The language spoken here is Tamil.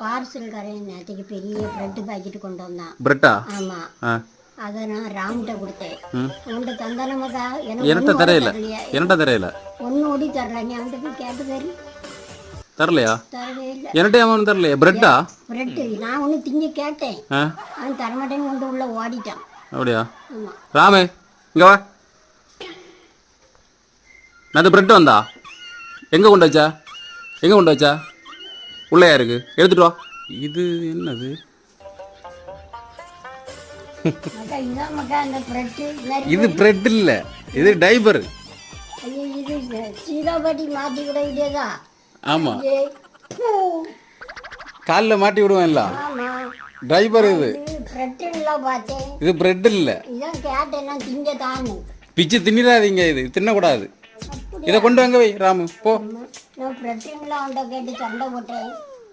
பார்சல்காரன் நேற்றுக்கு பெரிய பிரெட் பாக்கெட் கொண்டு வந்தான். பிரெட்டா ஆமா. அதை நான் ராம்கிட்ட கொடுத்தேன். உன்கிட்ட தந்தா நமக்கா என்கிட்ட தரையில? என்கிட்ட தரையில? ஒன்னும் ஓடி தரல நீ அவன்கிட்ட போய் கேட்டு தரு தரலையா? என்கிட்ட அவன் தரலையா? பிரெட்டா பிரெட்டு நான் ஒன்று திங்க கேட்டேன். அவன் தரமாட்டேன்னு கொண்டு உள்ள ஓடிட்டான். அப்படியா? ராமு இங்க வா. அது பிரெட் வந்தா? எங்க கொண்டு வச்சா? எங்க கொண்டு வச்சா? உள்ளயா இருக்கு? எடுத்துட்டு வா. இது என்னது? இது பிரெட் இல்ல. இது டைபர் ஆமா. காலில் மாட்டி விடுவேன் எல்லாம் ஆமா. டைபர் இது. இது பிரெட் இல்ல பிச்சு தின்னிடாதீங்க இது. தின்னக்கூடாது. இதை கொண்டு வாங்க வை ராமு. போ. பிரச்சனை கேட்டு சண்டை போட்டேன்.